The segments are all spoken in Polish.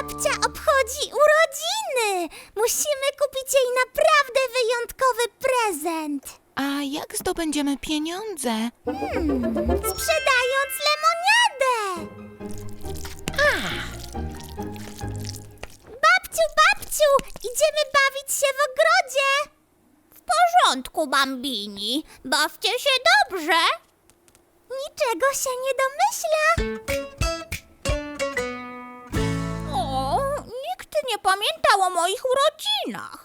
Babcia obchodzi urodziny! Musimy kupić jej naprawdę wyjątkowy prezent. A jak zdobędziemy pieniądze? Hmm, sprzedając lemoniadę! Babciu, babciu, idziemy bawić się w ogrodzie! W porządku, bambini. Bawcie się dobrze. Niczego się nie domyśla. Nie pamiętał o moich urodzinach.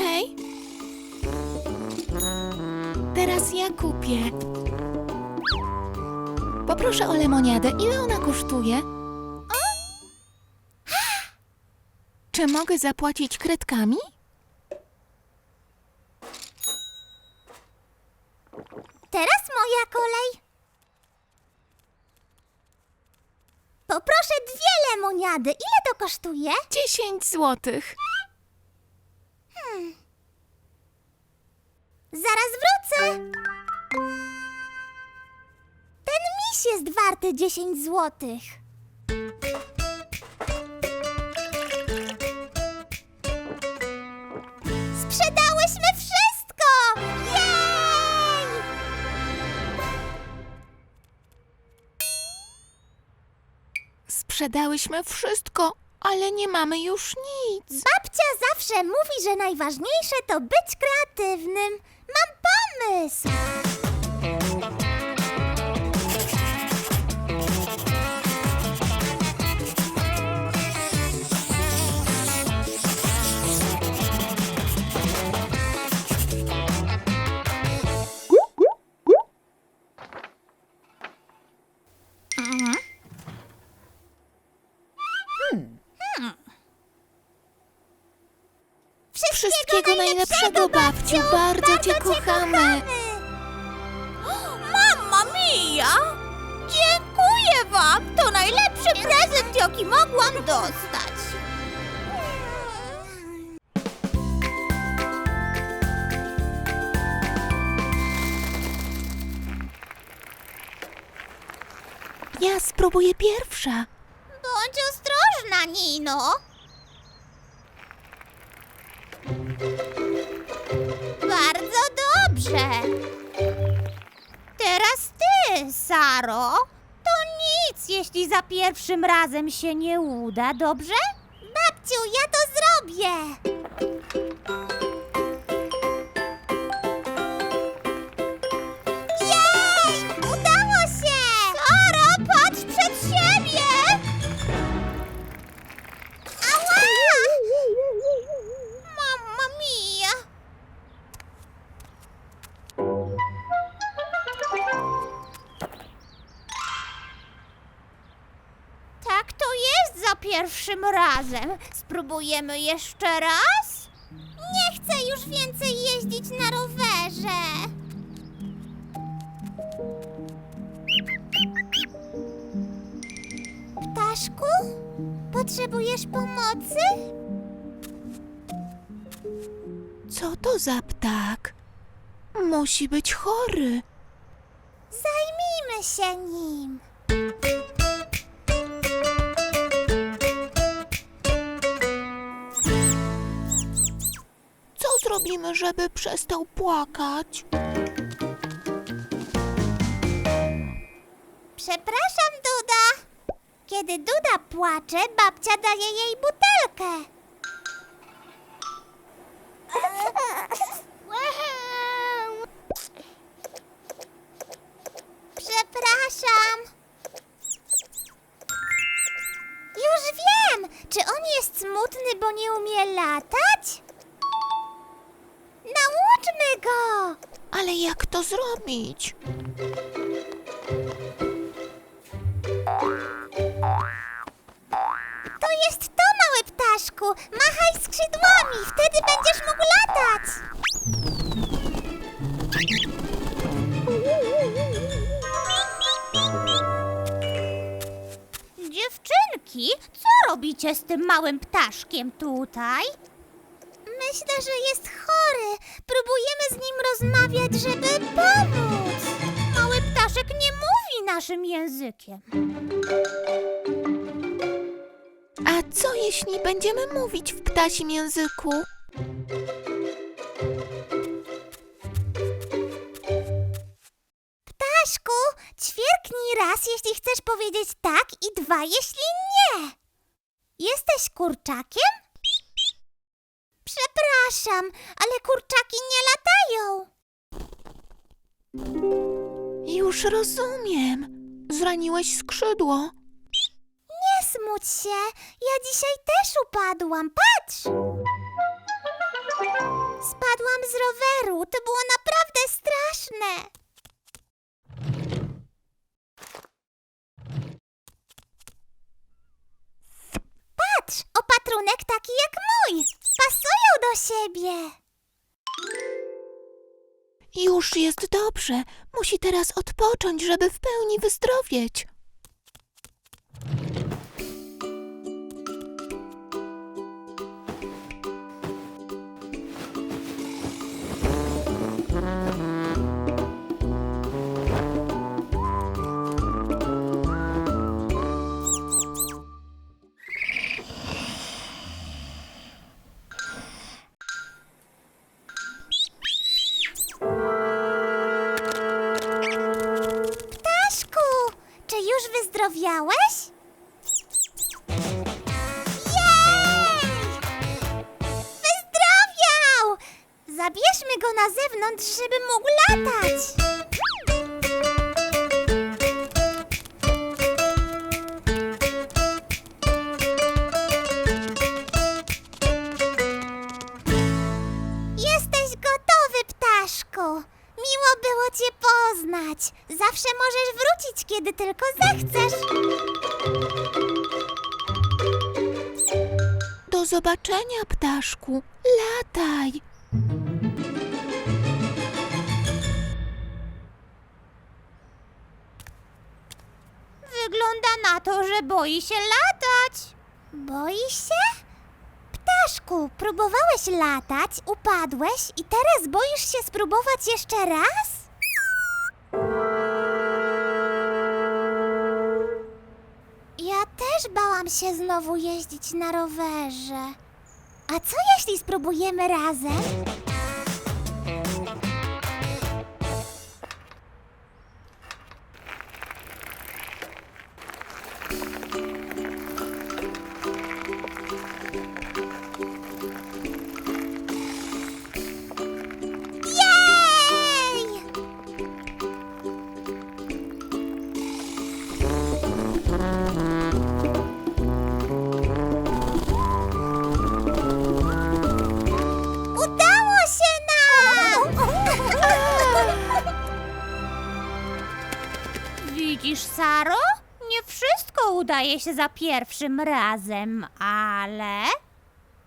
okej. Teraz ja kupię. Poproszę o lemoniadę. Ile ona kosztuje? Czy mogę zapłacić kredkami? Teraz moja kolej. Poproszę dwie lemoniady. Ile to kosztuje? 10 złotych. Zaraz wrócę. Ten miś jest warty 10 złotych. Sprzedałyśmy wszystko! Jej! Sprzedałyśmy wszystko, ale nie mamy już nic. Babcia zawsze mówi, że najważniejsze to być kreatywnym. Mam pomysł! Wszystkiego najlepszego, babciu. Bardzo cię kochamy. Mamma mia! Dziękuję wam! To najlepszy prezent, jaki mogłam dostać. Ja spróbuję pierwsza. Bądź ostrożna, Nino. Bardzo dobrze. Teraz ty, Saro. To nic, jeśli za pierwszym razem się nie uda, dobrze? Babciu, ja to zrobię. Pierwszym razem. Spróbujemy jeszcze raz? Nie chcę już więcej jeździć na rowerze. Ptaszku? Potrzebujesz pomocy? Co to za ptak? Musi być chory. Zajmijmy się nim. Zrobimy, żeby przestał płakać? Przepraszam, Duda. Kiedy Duda płacze, babcia daje jej butelkę. Zrobić? To jest to, mały ptaszku! Machaj skrzydłami, wtedy będziesz mógł latać! Dziewczynki, co robicie z tym małym ptaszkiem tutaj? Myślę, że jest chory. Próbujemy z nim rozmawiać, żeby pomóc. Mały ptaszek nie mówi naszym językiem. A co jeśli będziemy mówić w ptasim języku? Ptaszku, ćwierknij raz, jeśli chcesz powiedzieć tak i dwa, jeśli nie. Jesteś kurczakiem? Przepraszam, ale kurczaki nie latają. Już rozumiem. Zraniłeś skrzydło. Nie smuć się, ja dzisiaj też upadłam, patrz! Spadłam z roweru, to było naprawdę straszne. Patrz, opatrunek taki jak mój. Pasują do siebie. Już jest dobrze. Musi teraz odpocząć, żeby w pełni wyzdrowieć. Go na zewnątrz, żeby mógł latać. Jesteś gotowy, ptaszku. Miło było cię poznać. Zawsze możesz wrócić, kiedy tylko zechcesz. Do zobaczenia, ptaszku. Lataj. Wygląda na to, że boi się latać. Boi się? Ptaszku, próbowałeś latać, upadłeś i teraz boisz się spróbować jeszcze raz? Ja też bałam się znowu jeździć na rowerze. A co jeśli spróbujemy razem? Widzisz, Saro? Nie wszystko udaje się za pierwszym razem, ale...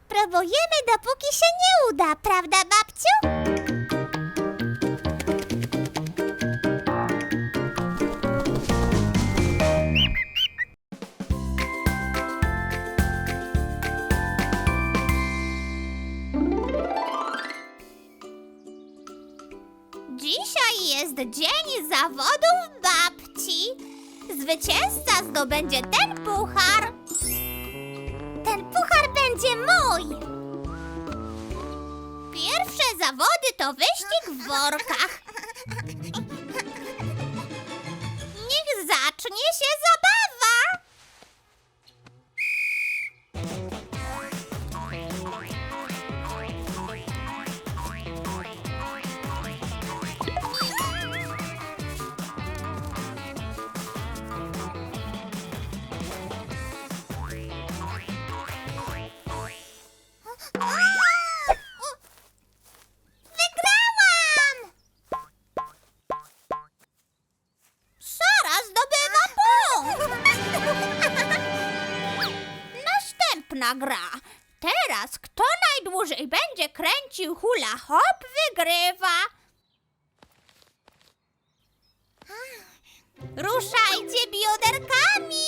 Próbujemy, dopóki się nie uda, prawda, babciu? Dzisiaj jest dzień zawodów. Zwycięzca zdobędzie ten puchar. Ten puchar będzie mój. Pierwsze zawody to wyścig w workach. Niech zacznie się hula hop, wygrywa. Ruszajcie bioderkami!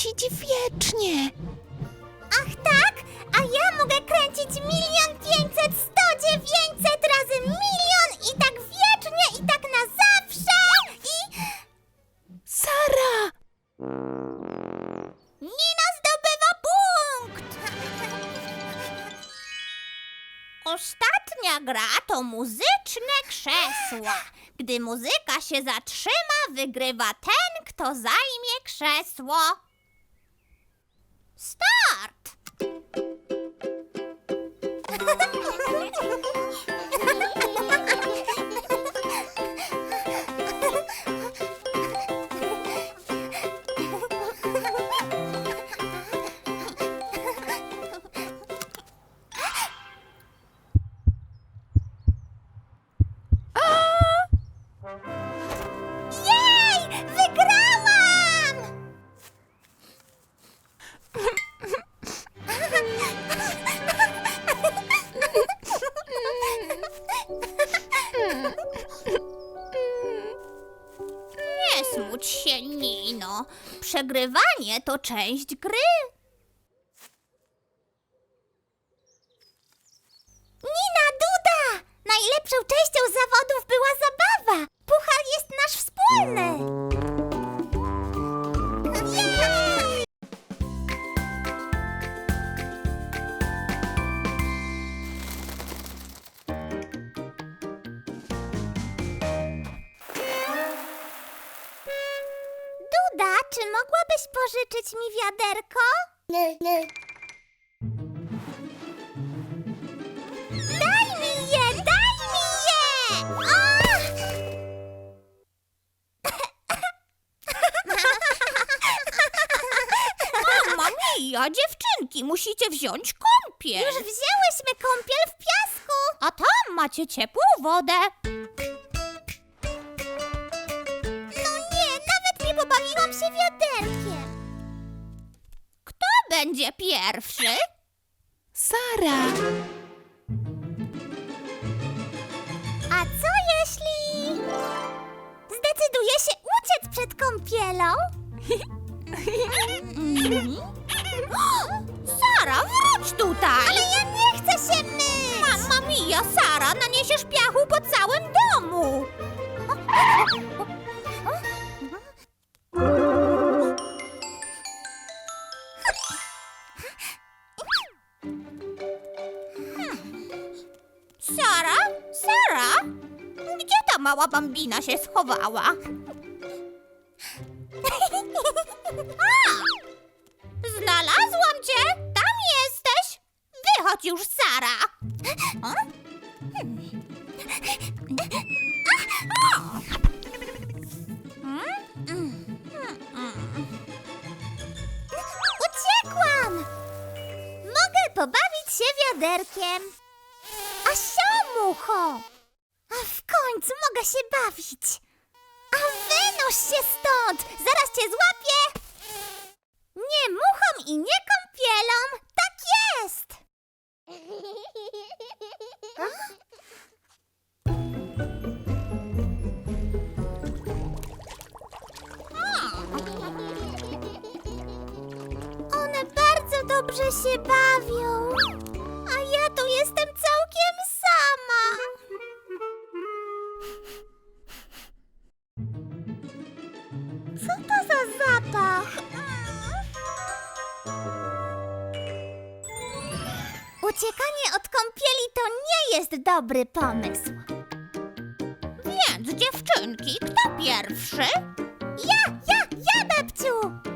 Kręcić wiecznie. Ach tak? A ja mogę kręcić milion pięćset, sto dziewięćset razy milion i tak wiecznie i tak na zawsze i... Sara! Nina zdobywa punkt! Ostatnia gra to muzyczne krzesła. Gdy muzyka się zatrzyma, wygrywa ten, kto zajmie krzesło. Nie smuć się, Nino. Przegrywanie to część gry. Czy mogłabyś pożyczyć mi wiaderko? Nie, nie. Daj mi je, daj mi je! O! Mama mia, dziewczynki, musicie wziąć kąpiel. Już wzięłyśmy kąpiel w piasku. A tam macie ciepłą wodę. Pobawiłam się wiaderkiem. Kto będzie pierwszy? Sara! A co jeśli... Zdecyduję się uciec przed kąpielą? Mhm. Sara, wróć tutaj! Ale ja nie chcę się myć! Mamma mia, Sara, naniesiesz piachu po całym schowała? A! Znalazłam cię! Tam jesteś! Wychodź już, Sara! Uciekłam! Mogę pobawić się wiaderkiem. A siomucho! A w końcu mogę się bawić. A wynoś się stąd! Zaraz cię złapię! Nie muchom i nie kąpielom! Tak jest! One bardzo dobrze się bawią. Uciekanie od kąpieli to nie jest dobry pomysł. Więc dziewczynki, kto pierwszy? Ja, ja, ja, babciu!